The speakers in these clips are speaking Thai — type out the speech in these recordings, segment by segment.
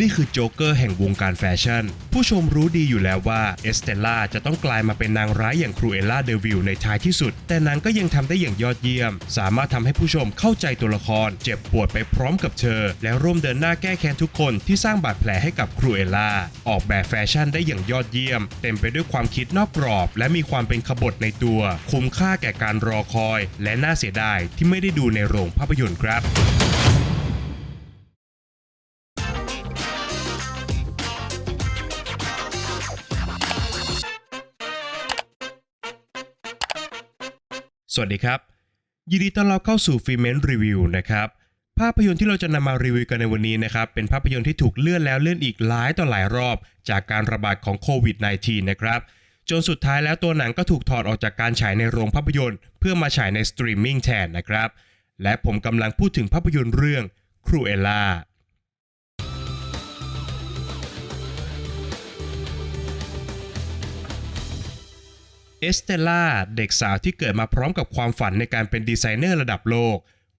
นี่คือโจ๊กเกอร์แห่งวงการแฟชั่น ผู้ชมรู้ดีอยู่แล้วว่าเอสเตลล่าจะต้องกลายมาเป็นนางร้ายอย่างครูเอล่าเดวิลในท้ายที่สุด แต่นางก็ยังทำได้อย่างยอดเยี่ยม สามารถทำให้ผู้ชมเข้าใจตัวละคร เจ็บปวดไปพร้อมกับเธอ และร่วมเดินหน้าแก้แค้นทุกคนที่สร้างบาดแผลให้กับครูเอล่าออกแบบแฟชั่นได้อย่างยอดเยี่ยม เต็มไปด้วยความคิดนอกกรอบ และมีความเป็นขบฏในตัว คุ้มค่าแก่การรอคอย และน่าเสียดายที่ไม่ได้ดูในโรงภาพยนตร์ครับ สวัสดีครับ ยินดีต้อนรับเข้าสู่ฟิเมนรีวิวนะครับ ภาพยนตร์ที่เราจะนำมารีวิวกันในวันนี้นะครับ เป็นภาพยนตร์ที่ถูกเลื่อนแล้วเลื่อนอีกหลายต่อหลายรอบ จากการระบาดของโควิด -19 นะครับ จนสุดท้ายแล้วตัวหนังก็ถูกถอดออกจากการฉายในโรงภาพยนตร์ เพื่อมาฉายในสตรีมมิ่งแทนนะครับ และผมกำลังพูดถึงภาพยนตร์เรื่องครูเอล่า เอสเตล่าเด็กสาวที่เกิดมาพร้อมกับความฝันในการเป็นดีไซเนอร์ระดับโลก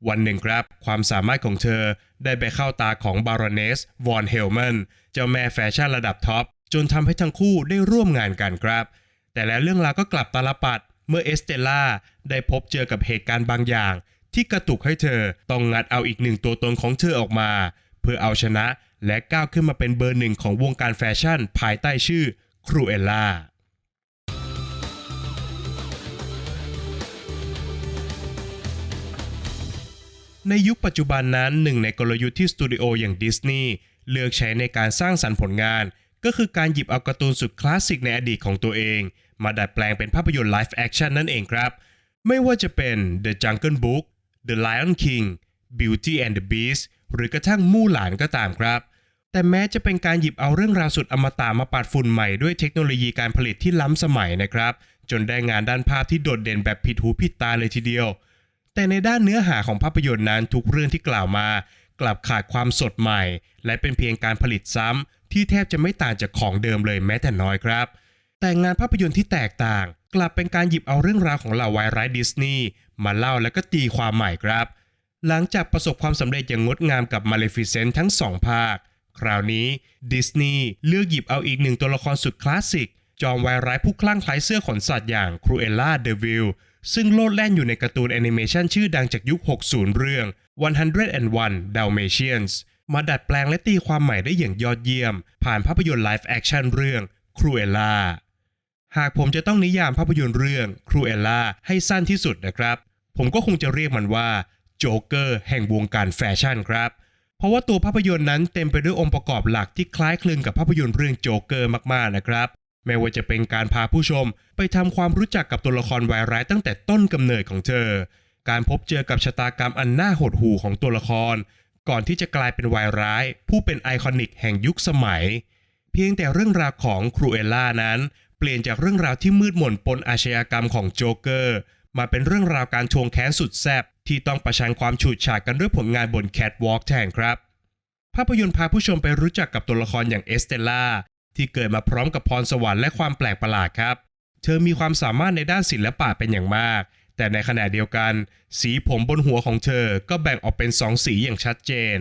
วันหนึ่งครับ ความสามารถของเธอได้ไปเข้าตาของบารอนเนสวอนเฮลแมนเจ้าแม่แฟชั่นระดับท็อป จนทำให้ทั้งคู่ได้ร่วมงานกันครับ แต่แล้วเรื่องราวก็กลับตาลปัด เมื่อเอสเตล่าได้พบเจอกับเหตุการณ์บางอย่าง ที่กระตุกให้เธอต้องงัดเอาอีกหนึ่งตัวตนของเธอออกมา เพื่อเอาชนะและก้าวขึ้นมาเป็นเบอร์หนึ่งของวงการแฟชั่น ภายใต้ชื่อครูเอล่า ในยุคปัจจุบันนั้นหนึ่งในกลยุทธ์ที่สตูดิโออย่างดิสนีย์เลือกใช้ในการสร้างสรรค์ผลงาน ก็คือการหยิบเอาการ์ตูนสุดคลาสสิกในอดีตของตัวเอง มาดัดแปลงเป็นภาพยนตร์ไลฟ์แอคชั่นนั่นเองครับ ไม่ว่าจะเป็น The Jungle Book The Lion King Beauty and the Beast หรือกระทั่งมู่หลานก็ตามครับ แต่แม้จะเป็นการหยิบเอาเรื่องราวสุดอมตะมาปัดฝุ่นใหม่ด้วยเทคโนโลยีการผลิตที่ล้ำสมัยนะครับ จนได้งานด้านภาพที่โดดเด่นแบบผิดหูผิดตาเลยทีเดียว แต่ในด้านเนื้อหาของภาพยนตร์นั้นทุกเรื่องที่กล่าวมา กลับขาดความสดใหม่ และเป็นเพียงการผลิตซ้ำที่แทบจะไม่ต่างจากของเดิมเลยแม้แต่น้อยครับ แต่งานภาพยนตร์ที่แตกต่าง กลับเป็นการหยิบเอาเรื่องราวของเหล่าวายร้ายดิสนีย์มาเล่าแล้วก็ตีความใหม่ครับ หลังจากประสบความสำเร็จอย่างงดงามกับ Maleficent ทั้งสองภาค คราวนี้ดิสนีย์เลือกหยิบเอาอีกหนึ่งตัวละครสุดคลาสสิกจอมวายร้ายผู้คลั่งไคล้เสื้อขนสัตว์อย่างครูเอล่าเดวิล ซึ่งโลดแล่นอยู่ในการ์ตูนแอนิเมชันชื่อดังจากยุค 60 เรื่อง 101 Dalmatians มาดัดแปลงและตีความใหม่ได้อย่างยอดเยี่ยม ผ่านภาพยนตร์ไลฟ์แอคชั่นเรื่องครูเอล่าหากผมจะต้องนิยามภาพยนตร์เรื่องครูเอล่าให้สั้นที่สุดนะครับ ผมก็คงจะเรียกมันว่าโจ๊กเกอร์แห่งวงการแฟชั่นครับ เพราะว่าตัวภาพยนตร์นั้นเต็มไปด้วยองค์ประกอบหลักที่คล้ายคลึงกับภาพยนตร์เรื่องโจ๊กเกอร์มากๆนะครับ ไม่ว่าจะเป็นการพาผู้ชมไปทำความรู้จักกับตัวละครวายร้ายตั้งแต่ต้นกำเนิดของเธอ การพบเจอกับชะตากรรมอันน่าหดหู่ของตัวละคร ก่อนที่จะกลายเป็นวายร้าย ผู้เป็นไอคอนิกแห่งยุคสมัย เพียงแต่เรื่องราวของครูเอล่านั้น เปลี่ยนจากเรื่องราวที่มืดมนปนอาชญากรรมของโจ๊กเกอร์มาเป็นเรื่องราวการทวงแค้นสุดแซ่บที่ต้องประชันความฉูดฉาดกันด้วยผลงานบนแคทวอล์กแทนครับ ภาพยนตร์พาผู้ชมไปรู้จักกับตัวละครอย่างเอสเตล่า ที่เกิดมาพร้อมกับพรสวรรค์และความแปลกประหลาดครับ เธอมีความสามารถในด้านศิลปะเป็นอย่างมาก แต่ในขณะเดียวกัน สีผมบนหัวของเธอก็แบ่งออกเป็นสองสีอย่างชัดเจน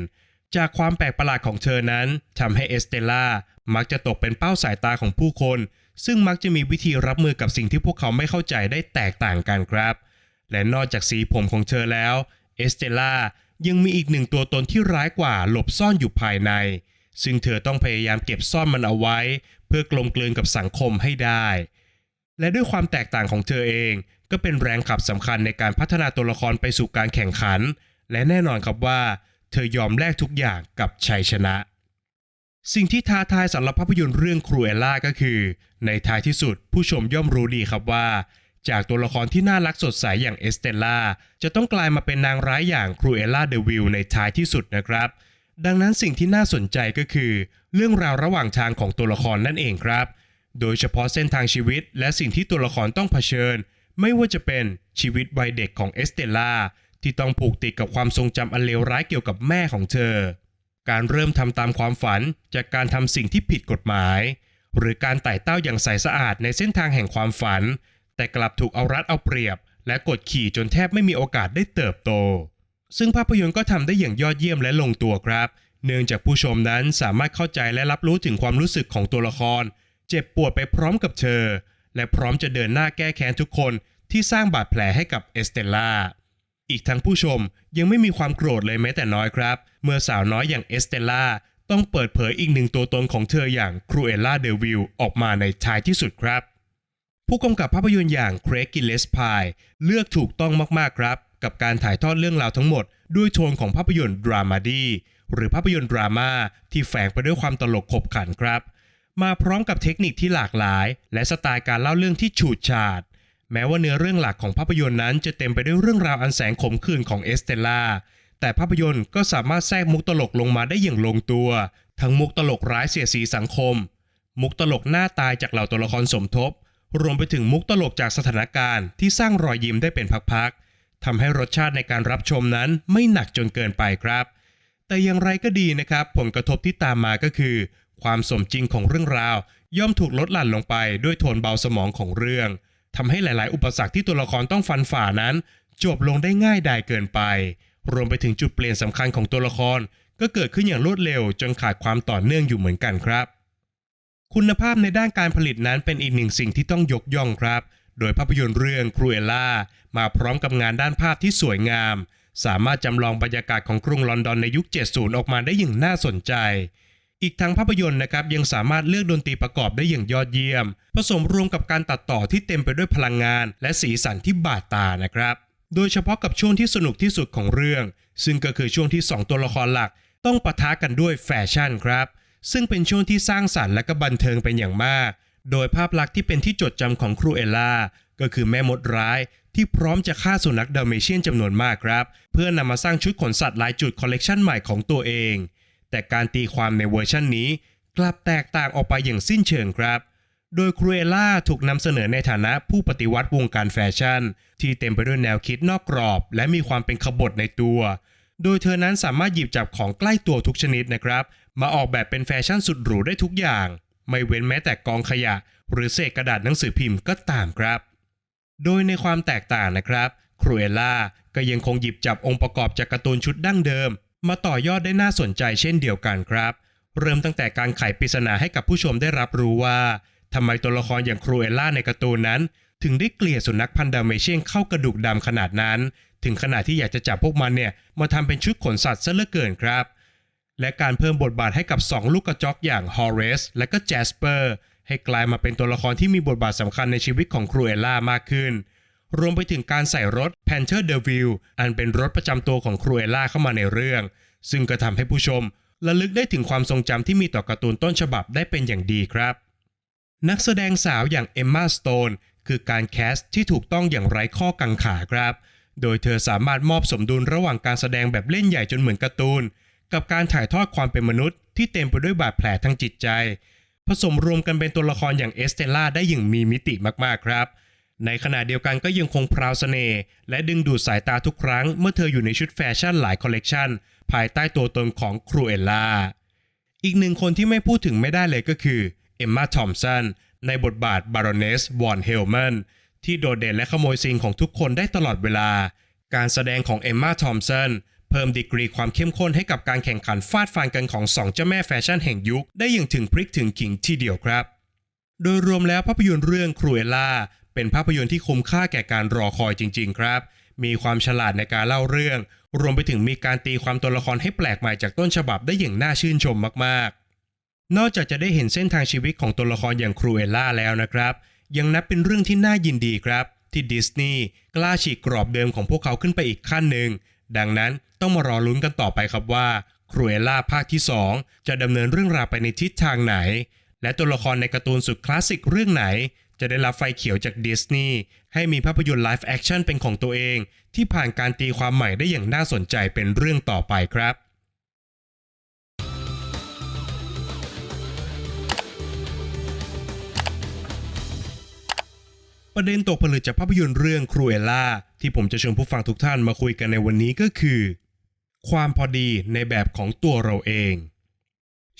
จากความแปลกประหลาดของเธอนั้นทำให้เอสเตล่ามักจะตกเป็นเป้าสายตาของผู้คน ซึ่งมักจะมีวิธีรับมือกับสิ่งที่พวกเขาไม่เข้าใจได้แตกต่างกันครับ และนอกจากสีผมของเธอแล้วเอสเตล่ายังมีอีกหนึ่งตัวตนที่ร้ายกว่าหลบซ่อนอยู่ภายใน ซึ่งเธอต้องพยายามเก็บซ่อนมันเอาไว้ เพื่อกลมกลืนกับสังคมให้ได้ และด้วยความแตกต่างของเธอเองก็เป็นแรงขับสำคัญในการพัฒนาตัวละครไปสู่การแข่งขัน และแน่นอนครับว่า เธอยอมแลกทุกอย่างกับชัยชนะ สิ่งที่ท้าทายสำหรับภาพยนตร์เรื่องครูเอล่าก็คือ ในท้ายที่สุดผู้ชมย่อมรู้ดีครับว่า จากตัวละครที่น่ารักสดใสอย่างเอสเตล่าจะต้องกลายมาเป็นนางร้ายอย่างครูเอล่าเดวิลในท้ายที่สุดนะครับ ดังนั้นสิ่งที่น่าสนใจก็คือ เรื่องราวระหว่างทางของตัวละครนั่นเองครับ โดยเฉพาะเส้นทางชีวิต และสิ่งที่ตัวละครต้องเผชิญ ไม่ว่าจะเป็นชีวิตวัยเด็กของเอสเตล่าที่ต้องผูกติดกับความทรงจำอันเลวร้ายเกี่ยวกับแม่ของเธอ การเริ่มทำตามความฝันจากการทำสิ่งที่ผิดกฎหมาย หรือการไต่เต้าอย่างใสสะอาดในเส้นทางแห่งความฝัน แต่กลับถูกเอารัดเอาเปรียบ และกดขี่จนแทบไม่มีโอกาสได้เติบโต ซึ่งภาพยนตร์ก็ทำได้อย่างยอดเยี่ยมและลงตัวครับ เนื่องจากผู้ชมนั้นสามารถเข้าใจและรับรู้ถึงความรู้สึกของตัวละคร เจ็บปวดไปพร้อมกับเธอ และพร้อมจะเดินหน้าแก้แค้นทุกคนที่สร้างบาดแผลให้กับเอสเตลล่าอีกทั้งผู้ชมยังไม่มีความโกรธเลยแม้แต่น้อยครับ เมื่อสาวน้อยอย่างเอสเตลล่าต้องเปิดเผยอีกหนึ่งตัวตนของเธออย่างครูเอลล่าเดวิลออกมาในท้ายที่สุดครับ ผู้กำกับภาพยนตร์อย่างเครกกิเลสพายเลือกถูกต้องมากๆครับ กับการถ่ายทอดเรื่องราวทั้งหมด ด้วยโทนของภาพยนตร์ดรามาดีหรือภาพยนตร์ดราม่าที่แฝงไปด้วยความตลกขบขันครับ มาพร้อมกับเทคนิคที่หลากหลาย และสไตล์การเล่าเรื่องที่ฉูดฉาด แม้ว่าเนื้อเรื่องหลักของภาพยนตร์นั้นจะเต็มไปด้วยเรื่องราวอันแสนขมขื่นของเอสเตล่าแต่ภาพยนตร์ก็สามารถแทรกมุกตลกลงมาได้อย่างลงตัว ทั้งมุกตลกร้ายเสียสีสังคม มุกตลกหน้าตายจากเหล่าตัวละครสมทบ รวมไปถึงมุกตลกจากสถานการณ์ที่สร้างรอยยิ้มได้เป็นพักๆ ทำให้รสชาติในการรับชมนั้นไม่หนักจนเกินไปครับ แต่อย่างไรก็ดีนะครับ ผลกระทบที่ตามมาก็คือ ความสมจริงของเรื่องราว ย่อมถูกลดหลั่นลงไปด้วยโทนเบาสมองของเรื่องทำให้หลาย ๆ อุปสรรคที่ตัวละครต้องฟันฝ่านั้น จบลงได้ง่ายดายเกินไป รวมไปถึงจุดเปลี่ยนสำคัญของตัวละคร ก็เกิดขึ้นอย่างรวดเร็ว จนขาดความต่อเนื่องอยู่เหมือนกันครับ คุณภาพในด้านการผลิตนั้นเป็นอีกหนึ่งสิ่งที่ต้องยกย่องครับ โดยภาพยนตร์เรื่องครูเอล่ามาพร้อมกับงานด้านภาพที่สวยงาม สามารถจำลองบรรยากาศของกรุงลอนดอนในยุค 70 ออกมาได้อย่างน่าสนใจ อีกทั้งภาพยนตร์นะครับยังสามารถเลือกดนตรีประกอบได้อย่างยอดเยี่ยม ผสมรวมกับการตัดต่อที่เต็มไปด้วยพลังงาน และสีสันที่บาดตานะครับ โดยเฉพาะกับช่วงที่สนุกที่สุดของเรื่อง ซึ่งก็คือช่วงที่ 2 ตัวละครหลัก ต้องปะทะกันด้วยแฟชั่นครับซึ่งเป็นช่วงที่สร้างสรรค์และก็บันเทิงเป็นอย่างมาก โดยภาพลักษณ์ที่เป็นที่จดจำของครูเอล่าก็คือแม่มดร้ายที่พร้อมจะฆ่าสุนัขดัลเมเชียนจำนวนมากครับ เพื่อนำมาสร้างชุดขนสัตว์ลายจุดคอลเลกชันใหม่ของตัวเอง แต่การตีความในเวอร์ชันนี้ กลับแตกต่างออกไปอย่างสิ้นเชิงครับ โดยครูเอล่าถูกนำเสนอในฐานะผู้ปฏิวัติวงการแฟชั่น ที่เต็มไปด้วยแนวคิดนอกกรอบ และมีความเป็นขบฏในตัว โดยเธอนั้นสามารถหยิบจับของใกล้ตัวทุกชนิดนะครับ มาออกแบบเป็นแฟชั่นสุดหรูได้ทุกอย่าง ไม่เว้นแม้แต่กองขยะ หรือเศษกระดาษหนังสือพิมพ์ก็ตามครับ โดยในความแตกต่างนะครับ ครูเอล่าก็ยังคงหยิบจับองค์ประกอบจากการ์ตูนชุดดั้งเดิม มาต่อยอดได้น่าสนใจเช่นเดียวกันครับ เริ่มตั้งแต่การไขปริศนาให้กับผู้ชมได้รับรู้ว่าทำไมตัวละครอย่างครูเอล่าในการ์ตูนนั้น ถึงได้เกลียดสุนัขพันธุ์ดัลเมเชียนเข้ากระดูกดำขนาดนั้น ถึงขนาดที่อยากจะจับพวกมันเนี่ยมาทำเป็นชุดขนสัตว์ซะเหลือเกินครับ และการเพิ่มบทบาทให้กับ 2 ลูกกระจอกอย่างฮอร์เรสและก็แจสเปอร์ให้กลายมาเป็นตัวละครที่มีบทบาทสำคัญในชีวิตของครูเอล่ามากขึ้น รวมไปถึงการใส่รถ Panther d e v i l อันเป็นรถประจำตัวของครูเอล่าเข้ามาในเรื่อง ซึ่งก็ทำให้ผู้ชมระลึกได้ถึงความทรงจำที่มีต่อการ์ตูนต้นฉบับได้เป็นอย่างดีครับ นักแสดงสาวอย่างเอมมาสโตนคือการแคสที่ถูกต้องอย่างไร้ข้อกังขาครับ โดยเธอสามารถมอบสมดุลระหว่างการแสดงแบบเล่นใหญ่จนเหมือนการ์ตูน กับการถ่ายทอดความเป็นมนุษย์ที่เต็มไปด้วยบาดแผลทางจิตใจ ผสมรวมกันเป็นตัวละครอย่างเอสเตล่าได้อย่างมีมิติมากๆครับ ในขณะเดียวกันก็ยังคงพราวเสน่ห์และดึงดูดสายตาทุกครั้ง เมื่อเธออยู่ในชุดแฟชั่นหลายคอลเลกชันภายใต้ตัวตนของครูเอลล่าอีกหนึ่งคนที่ไม่พูดถึงไม่ได้เลยก็คือเอมมาทอมสันในบทบาทบารอนเนสวอนเฮลแมนที่โดดเด่นและขโมยซีนของทุกคนได้ตลอดเวลา การแสดงของเอมมาทอมสัน พิ่มดีกรีความเข้มข้นให้กับการแข่งขันฟาดฟันกันของสองเจ้าแม่แฟชั่นแห่งยุค ได้อย่างถึงพริกถึงขิงทีเดียวครับ โดยรวมแล้วภาพยนตร์เรื่องครูเอล่าเป็นภาพยนตร์ที่คุ้มค่าแก่การรอคอยจริง ๆ ครับ มีความฉลาดในการเล่าเรื่อง รวมไปถึงมีการตีความตัวละครให้แปลกใหม่จากต้นฉบับได้อย่างน่าชื่นชมมากๆ นอกจากจะได้เห็นเส้นทางชีวิตของตัวละครอย่างครูเอล่าแล้วนะครับ ยังนับเป็นเรื่องที่น่ายินดีครับ ที่ดิสนีย์กล้าฉีกกรอบเดิมของพวกเขาขึ้นไปอีกขั้นหนึ่ง ดังนั้นต้องมารอลุ้นกันต่อไปครับว่าครูเอล่าภาคที่ 2 จะดำเนินเรื่องราวไปในทิศทางไหน และตัวละครในการ์ตูนสุดคลาสสิกเรื่องไหน จะได้รับไฟเขียวจากดิสนีย์ให้มีภาพยนตร์ไลฟ์แอคชั่นเป็นของตัวเอง ที่ผ่านการตีความใหม่ได้อย่างน่าสนใจเป็นเรื่องต่อไปครับประเด็นตกผลึกจากภาพยนตร์เรื่องครูเอล่า ที่ผมจะชวนผู้ฟังทุกท่านมาคุยกันในวันนี้ก็คือ ความพอดีในแบบของตัวเราเอง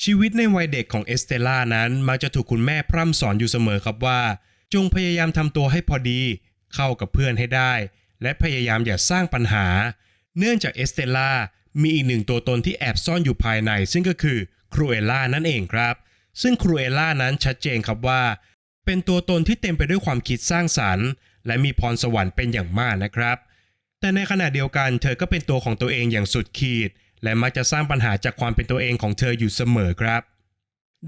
ชีวิตในวัยเด็กของเอสเตล่านั้นมักจะถูกคุณแม่พร่ำสอนอยู่เสมอครับว่า จงพยายามทำตัวให้พอดี เข้ากับเพื่อนให้ได้ และพยายามอย่าสร้างปัญหา เนื่องจากเอสเตล่ามีอีกหนึ่งตัวตนที่แอบซ่อนอยู่ภายใน ซึ่งก็คือครูเอล่านั่นเองครับ ซึ่งครูเอล่านั้นชัดเจนครับว่า เป็นตัวตนที่เต็มไปด้วยความคิดสร้างสรรค์ และมีพรสวรรค์เป็นอย่างมากนะครับ แต่ในขณะเดียวกันเธอก็เป็นตัวของตัวเองอย่างสุดขีด และมักจะสร้างปัญหาจากความเป็นตัวเองของเธออยู่เสมอครับ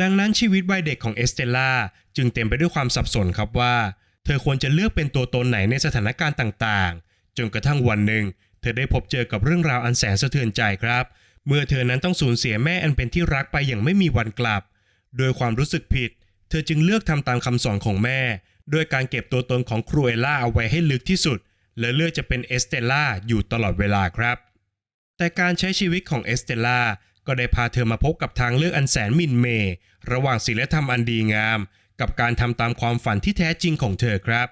ดังนั้นชีวิตวัยเด็กของเอสเตล่าจึงเต็มไปด้วยความสับสนครับว่า เธอควรจะเลือกเป็นตัวตนไหนในสถานการณ์ต่างๆ จนกระทั่งวันหนึ่ง เธอได้พบเจอกับเรื่องราวอันแสนสะเทือนใจครับ เมื่อเธอนั้นต้องสูญเสียแม่อันเป็นที่รักไปอย่างไม่มีวันกลับ โดยความรู้สึกผิด เธอจึงเลือกทำตามคำสอนของแม่ โดยการเก็บตัวตนของครูเอล่าเอาไว้ให้ลึกที่สุด และเลือกจะเป็นเอสเตล่าอยู่ตลอดเวลาครับ แต่การใช้ชีวิตของเอสเตล่าก็ได้พาเธอมาพบกับทางเลือกอันแสนมินเม ระหว่างศีลธรรมอันดีงาม กับการทำตามความฝันที่แท้จริงของเธอครับ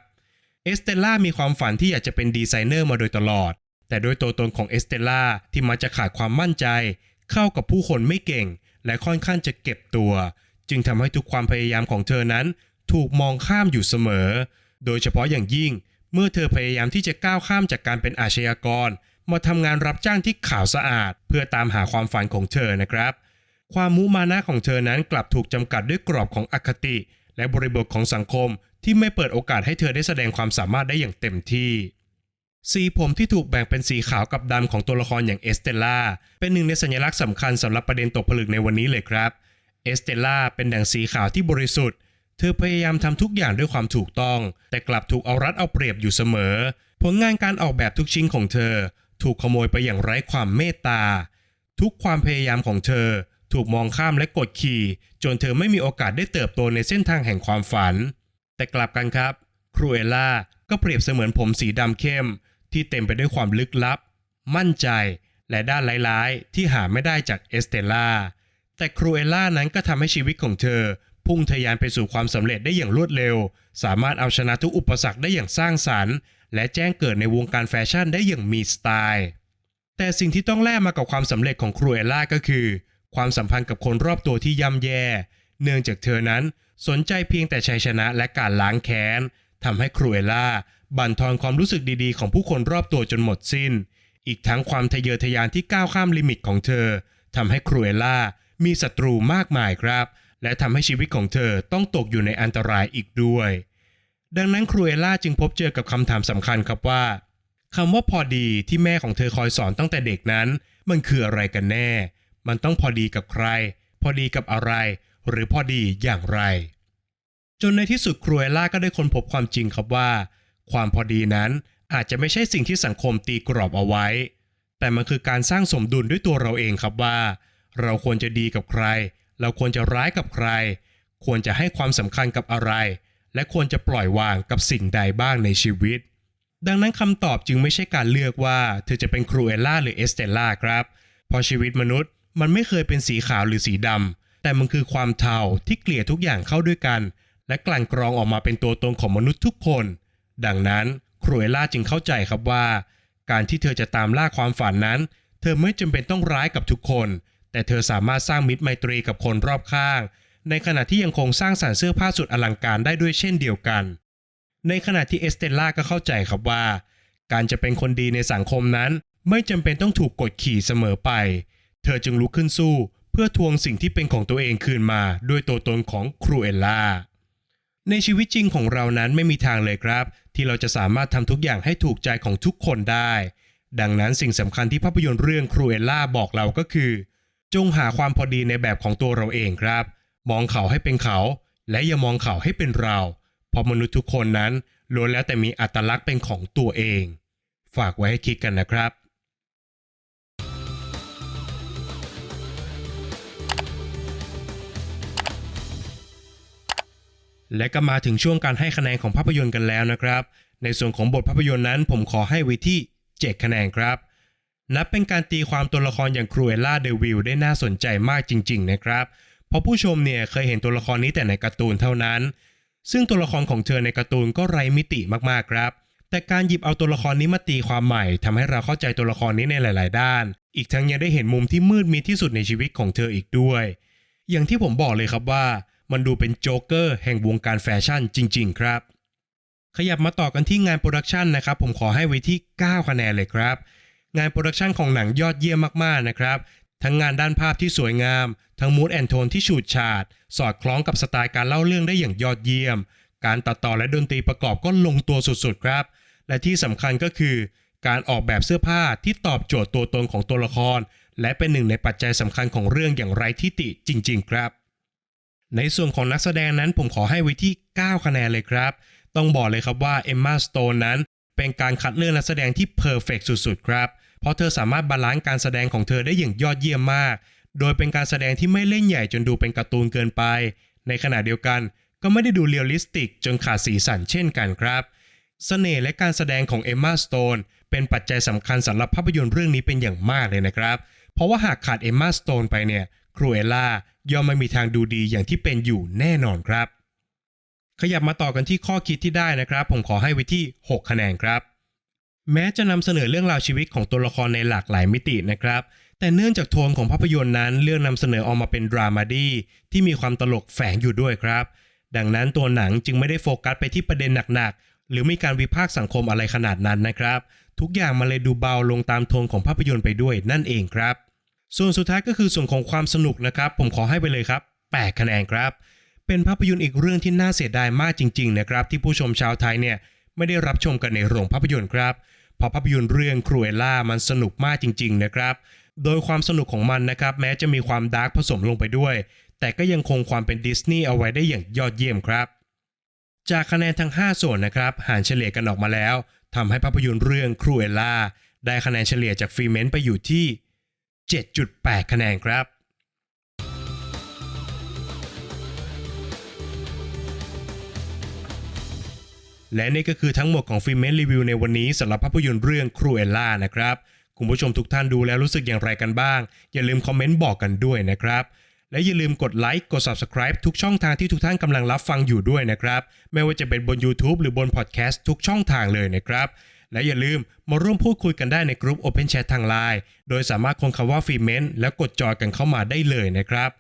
เอสเตล่ามีความฝันที่อยากจะเป็นดีไซเนอร์มาโดยตลอด แต่โดยตัวตนของเอสเตล่าที่มักจะขาดความมั่นใจ เข้ากับผู้คนไม่เก่ง และค่อนข้างจะเก็บตัว จึงทำให้ทุกความพยายามของเธอนั้น ถูกมองข้ามอยู่เสมอ โดยเฉพาะอย่างยิ่ง เมื่อเธอพยายามที่จะก้าวข้ามจากการเป็นอาชญากร มาทำงานรับจ้างที่ขาวสะอาด เพื่อตามหาความฝันของเธอนะครับ ความมุมานะของเธอนั้นกลับถูกจำกัดด้วยกรอบของอคติ และบริบทของสังคมที่ไม่เปิดโอกาสให้เธอได้แสดงความสามารถได้อย่างเต็มที่สีผมที่ถูกแบ่งเป็นสีขาวกับดำของตัวละครอย่างเอสเตล่าเป็นหนึ่งในสัญลักษณ์สำคัญสำหรับประเด็นตกผลึกในวันนี้เลยครับ เอสเตล่าเป็นดังสีขาวที่บริสุทธิ์ เธอพยายามทำทุกอย่างด้วยความถูกต้อง แต่กลับถูกเอารัดเอาเปรียบอยู่เสมอ ผลงานการออกแบบทุกชิ้นของเธอ ถูกขโมยไปอย่างไร้ความเมตตา ทุกความพยายามของเธอ ถูกมองข้ามและกดขี่ จนเธอไม่มีโอกาสได้เติบโตในเส้นทางแห่งความฝัน แต่กลับกันครับ ครูเอล่าก็เปรียบเสมือนผมสีดำเข้ม ที่เต็มไปด้วยความลึกลับ มั่นใจ และด้านร้ายๆ ที่หาไม่ได้จากเอสเตล่าแต่ครูเอล่านั้นก็ทำให้ชีวิตของเธอ พุ่งทะยานไปสู่ความสำเร็จได้อย่างรวดเร็ว สามารถเอาชนะทุกอุปสรรคได้อย่างสร้างสรรค์ และแจ้งเกิดในวงการแฟชั่นได้อย่างมีสไตล์ แต่สิ่งที่ต้องแลกมากับความสำเร็จของครูเอล่าก็คือ ความสัมพันธ์กับคนรอบตัวที่ย่ำแย่ เนื่องจากเธอนั้นสนใจเพียงแต่ชัยชนะและการล้างแค้นทำให้ครูเอล่าบั่นทอนความรู้สึกดีๆ ของผู้คนรอบตัวจนหมดสิ้น อีกทั้งความทะเยอทะยานที่ก้าวข้ามลิมิตของเธอทำให้ครูเอล่ามีศัตรูมากมายครับ และทำให้ชีวิตของเธอต้องตกอยู่ในอันตรายอีกด้วย ดังนั้นครูเอล่าจึงพบเจอกับคำถามสำคัญครับว่าคำว่าพอดีที่แม่ของเธอคอยสอนตั้งแต่เด็กนั้น มันคืออะไรกันแน่ มันต้องพอดีกับใคร พอดีกับอะไร หรือพอดีอย่างไร จนในที่สุดครูเอล่าก็ได้ค้นพบความจริงครับว่า ความพอดีนั้นอาจจะไม่ใช่สิ่งที่สังคมตีกรอบเอาไว้ แต่มันคือการสร้างสมดุลด้วยตัวเราเองครับว่า เราควรจะดีกับใคร เราควรจะร้ายกับใคร ควรจะให้ความสำคัญกับอะไร และควรจะปล่อยวางกับสิ่งใดบ้างในชีวิต ดังนั้นคำตอบจึงไม่ใช่การเลือกว่า เธอจะเป็นครูเอล่าหรือเอสเตล่าครับเพราะชีวิตมนุษย์มันไม่เคยเป็นสีขาวหรือสีดำแต่มันคือความเทาที่เกลี่ยทุกอย่างเข้าด้วยกัน และกลั่นกรองออกมาเป็นตัวตนของมนุษย์ทุกคน ดังนั้นครูเอล่าจึงเข้าใจครับว่า การที่เธอจะตามล่าความฝันนั้น เธอไม่จำเป็นต้องร้ายกับทุกคน แต่เธอสามารถสร้างมิตรไมตรีกับคนรอบข้าง ในขณะที่ยังคงสร้างสรรค์เสื้อผ้าสุดอลังการได้ด้วยเช่นเดียวกัน ในขณะที่เอสเตล่าก็เข้าใจครับว่า การจะเป็นคนดีในสังคมนั้น ไม่จำเป็นต้องถูกกดขี่เสมอไป เธอจึงลุกขึ้นสู้เพื่อทวงสิ่งที่เป็นของตัวเองคืนมาด้วยตัวตนของครูเอล่าในชีวิตจริงของเรานั้นไม่มีทางเลยครับ ที่เราจะสามารถทำทุกอย่างให้ถูกใจของทุกคนได้ ดังนั้นสิ่งสำคัญที่ภาพยนตร์เรื่องครูเอล่าบอกเราก็คือ จงหาความพอดีในแบบของตัวเราเองครับ มองเขาให้เป็นเขา และอย่ามองเขาให้เป็นเรา เพราะมนุษย์ทุกคนนั้นล้วนแล้วแต่มีอัตลักษณ์เป็นของตัวเอง ฝากไว้ให้คิดกันนะครับและก็มาถึงช่วงการให้คะแนนของภาพยนตร์กันแล้วนะครับ ในส่วนของบทภาพยนตร์นั้นผมขอให้ไว้ที่ 7 คะแนนครับ นับเป็นการตีความตัวละครอย่างครูเอล่าเดวิลได้น่าสนใจมากจริง ๆ นะครับ เพราะผู้ชมเนี่ยเคยเห็นตัวละครนี้แต่ในการ์ตูนเท่านั้น ซึ่งตัวละครของเธอในการ์ตูนก็ไร้มิติมากๆครับ แต่การหยิบเอาตัวละครนี้มาตีความใหม่ทำให้เราเข้าใจตัวละครนี้ในหลาย ๆ ด้าน อีกทั้งยังได้เห็นมุมที่มืดมิดที่สุดในชีวิตของเธออีกด้วย อย่างที่ผมบอกเลยครับว่า มันดูเป็นโจ๊กเกอร์แห่งวงการแฟชั่นจริง ๆ ครับ ขยับมาต่อกันที่งานโปรดักชันนะครับผมขอให้ไว้ที่ 9 คะแนนเลยครับ งานโปรดักชันของหนังยอดเยี่ยมมากๆนะครับ ทั้งงานด้านภาพที่สวยงาม ทั้งมูดแอนโทนที่ฉูดฉาด สอดคล้องกับสไตล์การเล่าเรื่องได้อย่างยอดเยี่ยม การตัดต่อและดนตรีประกอบก็ลงตัวสุดๆครับ และที่สำคัญก็คือ การออกแบบเสื้อผ้าที่ตอบโจทย์ตัวตนของตัวละคร และเป็นหนึ่งในปัจจัยสำคัญของเรื่องอย่างไร้ทิฏฐิจริง ๆ ครับ ในส่วนของนักแสดงนั้นผมขอให้ไว้ที่ 9 คะแนนเลยครับ ต้องบอกเลยครับว่าเอมมาสโตนนั้นเป็นการคัดเลือกนักแสดงที่เพอร์เฟกสุดๆครับเพราะเธอสามารถบาลานซ์การแสดงของเธอได้อย่างยอดเยี่ยมมาก โดยเป็นการแสดงที่ไม่เล่นใหญ่จนดูเป็นการ์ตูนเกินไป ในขณะเดียวกันก็ไม่ได้ดูเรียลลิสติกจนขาดสีสันเช่นกันครับเสน่ห์และการแสดงของเอมมาสโตนเป็นปัจจัยสำคัญสำหรับภาพยนตร์เรื่องนี้เป็นอย่างมากเลยนะครับ เพราะว่าหากขาดเอมมาสโตนไปเนี่ยครูเอล่าย่อมไม่มีทางดูดีอย่างที่เป็นอยู่แน่นอนครับ ขยับมาต่อกันที่ข้อคิดที่ได้นะครับ ผมขอให้ไว้ที่ 6 คะแนนครับ แม้จะนำเสนอเรื่องราวชีวิตของตัวละครในหลากหลายมิตินะครับ แต่เนื่องจากโทนของภาพยนตร์นั้นเลือกนำเสนอออกมาเป็นดรามาดี้ที่มีความตลกแฝงอยู่ด้วยครับ ดังนั้นตัวหนังจึงไม่ได้โฟกัสไปที่ประเด็นหนักๆ หรือมีการวิพากษ์สังคมอะไรขนาดนั้นนะครับ ทุกอย่างมันเลยดูเบาลงตามโทนของภาพยนตร์ไปด้วยนั่นเองครับ ส่วนสุดท้ายก็คือส่วนของความสนุกนะครับ ผมขอให้ไปเลยครับ8คะแนนครับ เป็นภาพยนตร์อีกเรื่องที่น่าเสียดายมากจริง ๆ นะครับ ที่ผู้ชมชาวไทยเนี่ยไม่ได้รับชมกันในโรงภาพยนตร์ครับ เพราะภาพยนตร์เรื่องครูเอล่ามันสนุกมากจริง ๆ นะครับ โดยความสนุกของมันนะครับ แม้จะมีความดาร์กผสมลงไปด้วย แต่ก็ยังคงความเป็นดิสนีย์เอาไว้ได้อย่างยอดเยี่ยมครับ จากคะแนนทั้ง 5 ส่วนนะครับหารเฉลี่ยกันออกมาแล้วทำให้ภาพยนตร์เรื่องครูเอล่าได้คะแนนเฉลี่ยจากฟรีเมนต์ไปอยู่ที่ 7.8 คะแนนครับ และนี่ก็คือทั้งหมดของฟิล์มเมนรีวิวในวันนี้สำหรับภาพยนตร์เรื่องครูเอลล่านะครับ คุณผู้ชมทุกท่านดูแล้วรู้สึกอย่างไรกันบ้าง อย่าลืมคอมเมนต์บอกกันด้วยนะครับ และอย่าลืมกดไลค์กด Subscribe ทุกช่องทางที่ทุกท่านกำลังรับฟังอยู่ด้วยนะครับ ไม่ว่าจะเป็นบน YouTube หรือบนพอดแคสต์ทุกช่องทางเลยนะครับและอย่าลืมมาร่วมพูดคุยกันได้ในกลุ่ม Open Chat ทางไลน์โดยสามารถค้นคำว่าฟิเมนแล้วกดจอยกันเข้ามาได้เลยนะครับ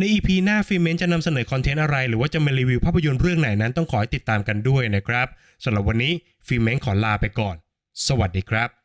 ใน EP หน้าฟิเมนจะนำเสนอคอนเทนต์อะไร หรือว่าจะมารีวิวภาพยนตร์เรื่องไหนนั้นต้องขอให้ติดตามกันด้วยนะครับสำหรับวันนี้ฟิเมนขอลาไปก่อน สวัสดีครับ